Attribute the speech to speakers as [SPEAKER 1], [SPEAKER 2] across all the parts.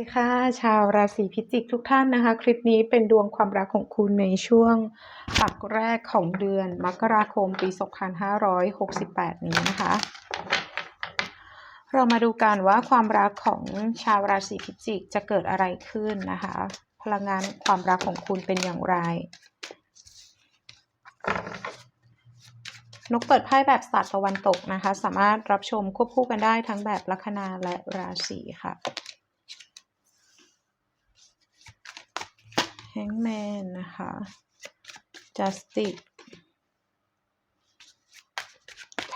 [SPEAKER 1] สวัสดีค่ะชาวราศีพิจิกทุกท่านนะคะ คลิปนี้เป็นดวงความรักของคุณในช่วงปักแรกของเดือนมกราคมปี 2568 นี้นะคะ เรามาดูกันว่าความรักของชาวราศีพิจิกจะเกิดอะไรขึ้นนะคะ พลังงานความรักของคุณเป็นอย่างไร นกเปิดไพ่แบบศาสตร์ตะวันตกนะคะ สามารถรับชมควบคู่กันได้ทั้งแบบลัคนาและราศีค่ะ Hangman นะคะ Justice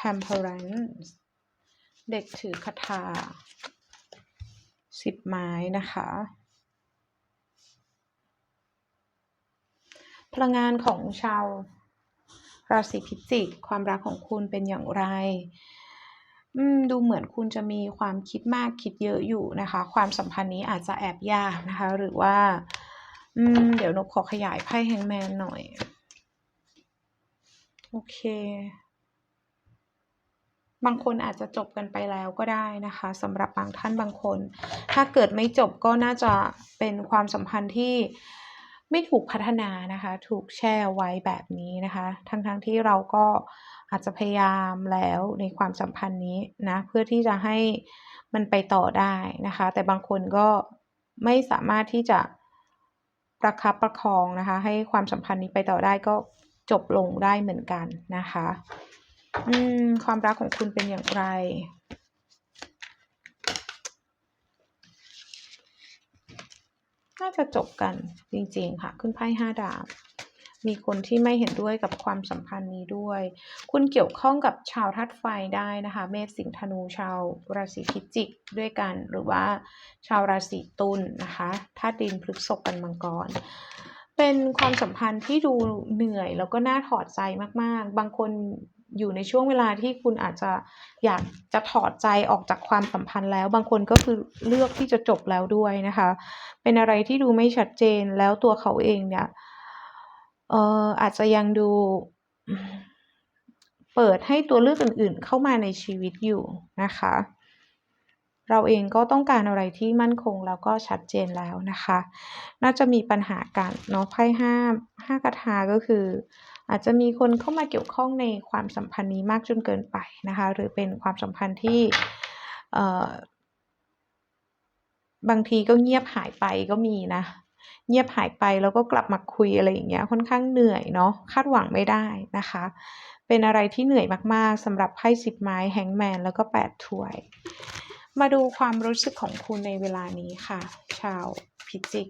[SPEAKER 1] Temperance เด็กถือคาถาสิบไม้นะคะ พลังงานของชาวราศีพิจิก ความรักของคุณเป็นอย่างไรอืมดูเหมือนคุณจะมีความคิดมากคิดเยอะอยู่นะคะ ความสัมพันธ์นี้อาจจะแอบยากนะคะ หรือว่า อืม เดี๋ยวนกขอขยายไพ่แฮงแมนหน่อย โอเค บางคนอาจจะจบกันไปแล้วก็ได้นะคะสำหรับบางท่านบางคน ถ้าเกิดไม่จบก็น่าจะเป็นความสัมพันธ์ที่ไม่ถูกพัฒนานะคะ ถูกแช่ไว้แบบนี้นะคะ ทั้งๆทที่เราก็อาจจะพยายามแล้วในความสัมพันธ์นี้นะ เพื่อที่จะให้มันไปต่อได้นะคะ แต่บางคนก็ไม่สามารถที่จะ ประคับประคองนะคะ ให้ความสัมพันธ์นี้ไปต่อได้ก็จบลงได้เหมือนกันนะคะ อืม ความรักของคุณเป็นอย่างไร น่าจะจบกันจริงๆค่ะ ขึ้นไพ่ห้าดาบ มีคนที่ไม่เห็นด้วยกับความสัมพันธ์นี้ด้วย คุณเกี่ยวข้องกับชาวธาตุไฟได้นะคะ เมษสิงห์ธนูชาวราศีพิจิกด้วยกัน หรือว่าชาวราศีตุลนนะคะธาตุดินพฤษภกันมังกร เป็นความสัมพันธ์ที่ดูเหนื่อยแล้วก็น่าถอดใจมากๆ บางคนอยู่ในช่วงเวลาที่คุณอาจจะอยากจะถอดใจออกจากความสัมพันธ์แล้ว บางคนก็คือเลือกที่จะจบแล้วด้วยนะคะ เป็นอะไรที่ดูไม่ชัดเจนแล้วตัวเขาเองเนี่ย เอ่ออาจจะยังดู เปิดให้ตัวเลือกอื่น ๆ เข้ามาในชีวิตอยู่นะคะ เราเองก็ต้องการอะไรที่มั่นคงแล้วก็ชัดเจนแล้วนะคะ น่าจะมีปัญหากันเนาะไพ่ห้าห้ากระทาก็คือ อาจจะมีคนเข้ามาเกี่ยวข้องในความสัมพันธ์นี้มากจนเกินไปนะคะ หรือเป็นความสัมพันธ์ที่บางทีก็เงียบหายไปก็มีนะ เงียบหายไปแล้วก็กลับมาคุยอะไรอย่างเงี้ยค่อนข้างเหนื่อยเนาะคาดหวังไม่ได้นะคะ เป็นอะไรที่เหนื่อยมากๆสำหรับไพ่สิบไม้แฮงแมนแล้วก็แปดถ้วย มาดูความรู้สึกของคุณในเวลานี้ค่ะ ชาวพิจิก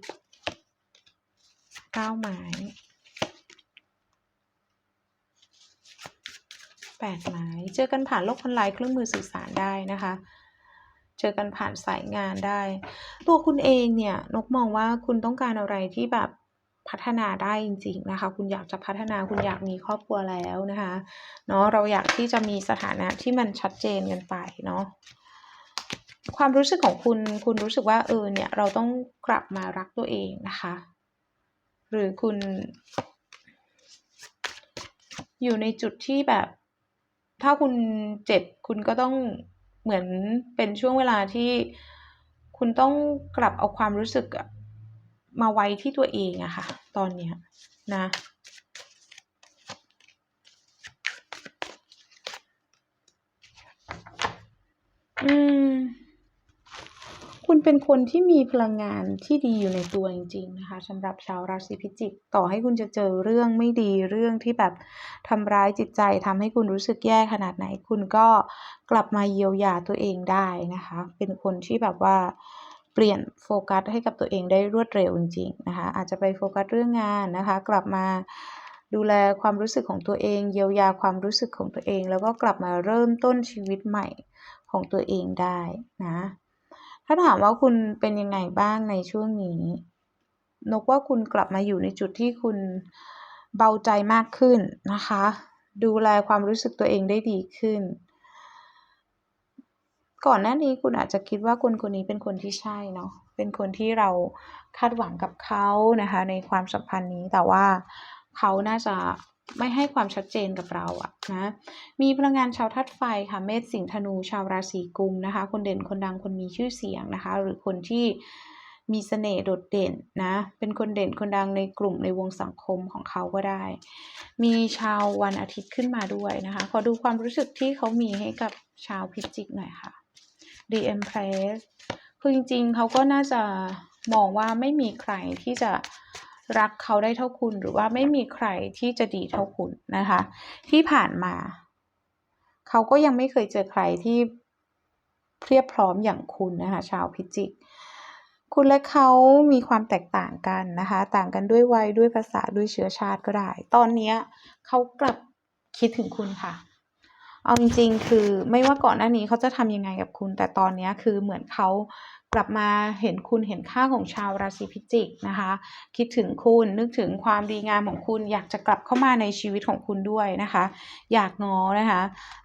[SPEAKER 1] เก้าไม้แปดไม้เจอกันผ่านโลกออนไลน์เครื่องมือสื่อสารได้นะคะ เจอกันผ่านสายงานได้ ตัวคุณเองเนี่ยนกมองว่าคุณต้องการอะไรที่แบบพัฒนาได้จริงๆนะคะ คุณอยากจะพัฒนาคุณอยากมีครอบครัวแล้วนะคะเนาะเราอยากที่จะมีสถานะที่มันชัดเจนกันไปเนาะความรู้สึกของคุณคุณรู้สึกว่าเออเนี่ยเราต้องกลับมารักตัวเองนะคะ หรือคุณ อยู่ในจุดที่แบบ ถ้าคุณเจ็บคุณก็ต้อง เหมือนเป็นช่วงเวลาที่คุณต้องกลับเอาความรู้สึกมาไว้ที่ตัวเองอะค่ะ ตอนเนี้ยนะอืม คุณเป็นคนที่มีพลังงานที่ดีอยู่ในตัวจริงๆนะคะสำหรับชาวราศีพิจิก ต่อให้คุณจะเจอเรื่องไม่ดีเรื่องที่แบบทำร้ายจิตใจทำให้คุณรู้สึกแย่ขนาดไหน คุณก็กลับมาเยียวยาตัวเองได้นะคะ เป็นคนที่แบบว่าเปลี่ยนโฟกัสให้กับตัวเองได้รวดเร็วจริงๆนะคะ อาจจะไปโฟกัสเรื่องงานนะคะ กลับมาดูแลความรู้สึกของตัวเอง เยียวยาความรู้สึกของตัวเอง แล้วก็กลับมาเริ่มต้นชีวิตใหม่ของตัวเองได้นะ ถ้าถามว่าคุณเป็นยังไงบ้างในช่วงนี้ นกว่าคุณกลับมาอยู่ในจุดที่คุณเบาใจมากขึ้นนะคะ ดูแลความรู้สึกตัวเองได้ดีขึ้น ก่อนหน้านี้คุณอาจจะคิดว่าคนคนนี้เป็นคนที่ใช่เนาะ เป็นคนที่เราคาดหวังกับเขานะคะ ในความสัมพันธ์นี้ แต่ว่าเขาน่าจะ ไม่ให้ความชัดเจนกับเราอะนะมีพลังงานชาวธาตุไฟค่ะเมษสิงห์ธนูชาวราศีกุมนะคะ คนเด่นคนดังคนมีชื่อเสียงนะคะ หรือคนที่มีเสน่ห์โดดเด่นนะ เป็นคนเด่นคนดังในกลุ่มในวงสังคมของเขาก็ได้ มีชาววันอาทิตย์ขึ้นมาด้วยนะคะ ขอดูความรู้สึกที่เขามีให้กับชาวพิจิกหน่อยค่ะ The Empress คือจริงๆเขาก็น่าจะมองว่าไม่มีใครที่จะ รักเขาได้เท่าคุณหรือว่าไม่มีใครที่จะดีเท่าคุณนะคะ ที่ผ่านมา เขาก็ยังไม่เคยเจอใครที่เพียบพร้อมอย่างคุณนะคะ ชาวพิจิก คุณและเขามีความแตกต่างกันนะคะ ต่างกันด้วยวัยด้วยภาษาด้วยเชื้อชาติก็ได้ ตอนนี้เขากลับคิดถึงคุณค่ะเอาจริงๆ คือไม่ว่าก่อนหน้านี้เขาจะทำยังไงกับคุณ แต่ตอนนี้คือเหมือนเขา กลับมาเห็นคุณเห็นค่าของชาวราศีพิจิกนะคะ คิดถึงคุณนึกถึงความดีงามของคุณ อยากจะกลับเข้ามาในชีวิตของคุณด้วยนะคะ อยากง้อนะคะ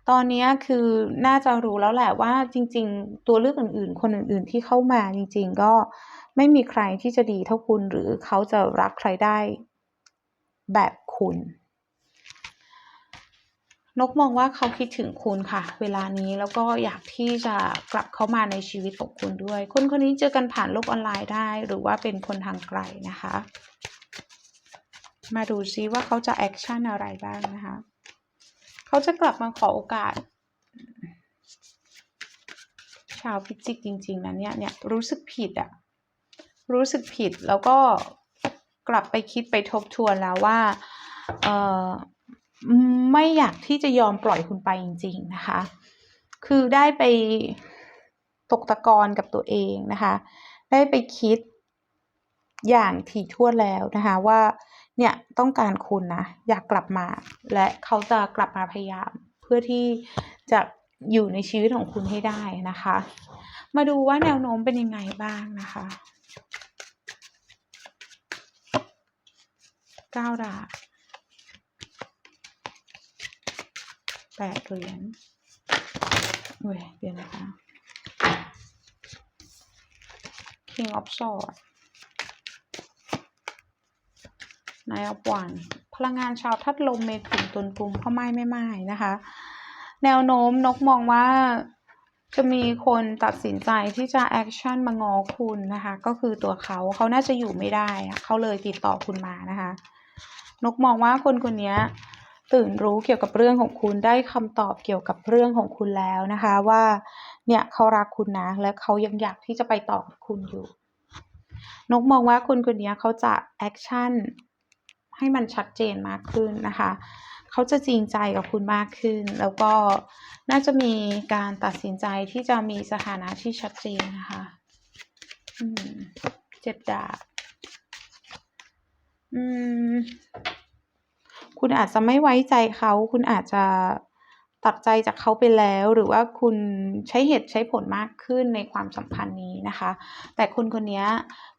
[SPEAKER 1] ตอนนี้คือน่าจะรู้แล้วแหละว่าจริง ๆ ตัวเลือกอื่น ๆ คนอื่นๆที่เข้ามาจริง ๆ ก็ไม่มีใครที่จะดีเท่าคุณหรือเขาจะรักใครได้แบบคุณ นกมองว่าเขาคิดถึงคุณค่ะ เวลานี้แล้วก็อยากที่จะกลับเข้ามาในชีวิตของคุณด้วย คนคนนี้เจอกันผ่านโลกออนไลน์ได้ หรือว่าเป็นคนทางไกลนะคะ มาดูซิว่าเขาจะแอคชั่นอะไรบ้างนะคะ เขาจะกลับมาขอโอกาส ชาวพิจิกจริง ๆนะเนี่ยเนี่ยรู้สึกผิดอะรู้สึกผิดแล้วก็กลับไปคิดไปทบทวนแล้วว่า เออ ไม่อยากที่จะยอมปล่อยคุณไปจริง ๆ นะคะ คือได้ไปตกตะกอนกับตัวเองนะคะ ได้ไปคิดอย่างถี่ถ้วนแล้วนะคะว่าเนี่ยต้องการคุณนะอยากกลับมา และเขาจะกลับมาพยายาม เพื่อที่จะอยู่ในชีวิตของคุณให้ได้นะคะ มาดูว่าแนวโน้มเป็นยังไงบ้างนะคะก้าดาบ แปดเหรียญเว้ยเดี๋ยวนะคะ King of Swords Nine of Wands พลังงานชาวทัดลมเมถุนตุลกุมพ่อไม้ไม่ไม้นะคะ แนวโน้มนกมองว่าจะมีคนตัดสินใจที่จะแอคชั่นมางอคุณนะคะ ก็คือตัวเขาเขาน่าจะอยู่ไม่ได้ เขาเลยติดต่อคุณมานะคะ นกมองว่าคนคนนี้ ตื่นรู้เกี่ยวกับเรื่องของคุณได้คำตอบเกี่ยวกับเรื่องของคุณแล้วนะคะว่าเนี่ยเขารักคุณนะ และเขายังอยากที่จะไปต่อกับคุณอยู่ นกมองว่าคนคนนี้เขาจะแอคชั่นให้มันชัดเจนมากขึ้นนะคะเขาจะจริงใจกับคุณมากขึ้น แล้วก็น่าจะมีการตัดสินใจที่จะมีสถานะที่ชัดเจนนะคะเจ็ดดาบอืม คุณอาจจะไม่ไว้ใจเขา คุณอาจจะตัดใจจากเขาไปแล้ว หรือว่าคุณใช้เหตุใช้ผลมากขึ้นในความสัมพันธ์นี้นะคะ แต่คนคนนี้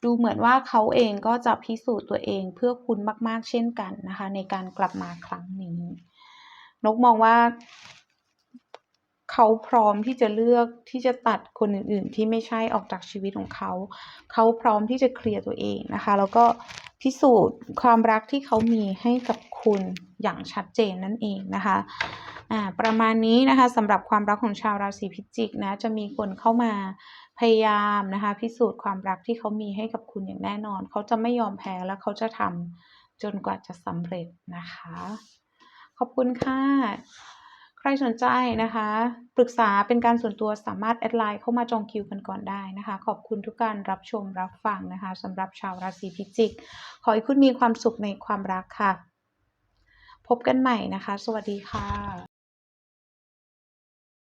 [SPEAKER 1] ดูเหมือนว่าเขาเองก็จะพิสูจน์ตัวเองเพื่อคุณมาก ๆ เช่นกันนะคะ ในการกลับมาครั้งนี้ นกมองว่าเขาพร้อมที่จะเลือกที่จะตัดคนอื่น ๆ ที่ไม่ใช่ออกจากชีวิตของเขา เขาพร้อมที่จะเคลียร์ตัวเองนะคะ แล้วก็พิสูจน์ความรักที่เขามีให้กับ คุณอย่างชัดเจนนั่นเองนะคะอ่าประมาณนี้นะคะสำหรับความรักของชาวราศีพิจิกนะจะมีคนเข้ามาพยายามนะคะพิสูจน์ความรักที่เขามีให้กับคุณอย่างแน่นอน เขาจะไม่ยอมแพ้และเขาจะทำจนกว่าจะสำเร็จนะคะ ขอบคุณค่ะใครสนใจนะคะปรึกษาเป็นการส่วนตัวสามารถแอดไลน์เข้ามาจองคิวกันก่อนได้นะคะ ขอบคุณทุกการรับชมรับฟังนะคะสำหรับชาวราศีพิจิก ขอให้คุณมีความสุขในความรักค่ะ พบกันใหม่นะคะ สวัสดีค่ะ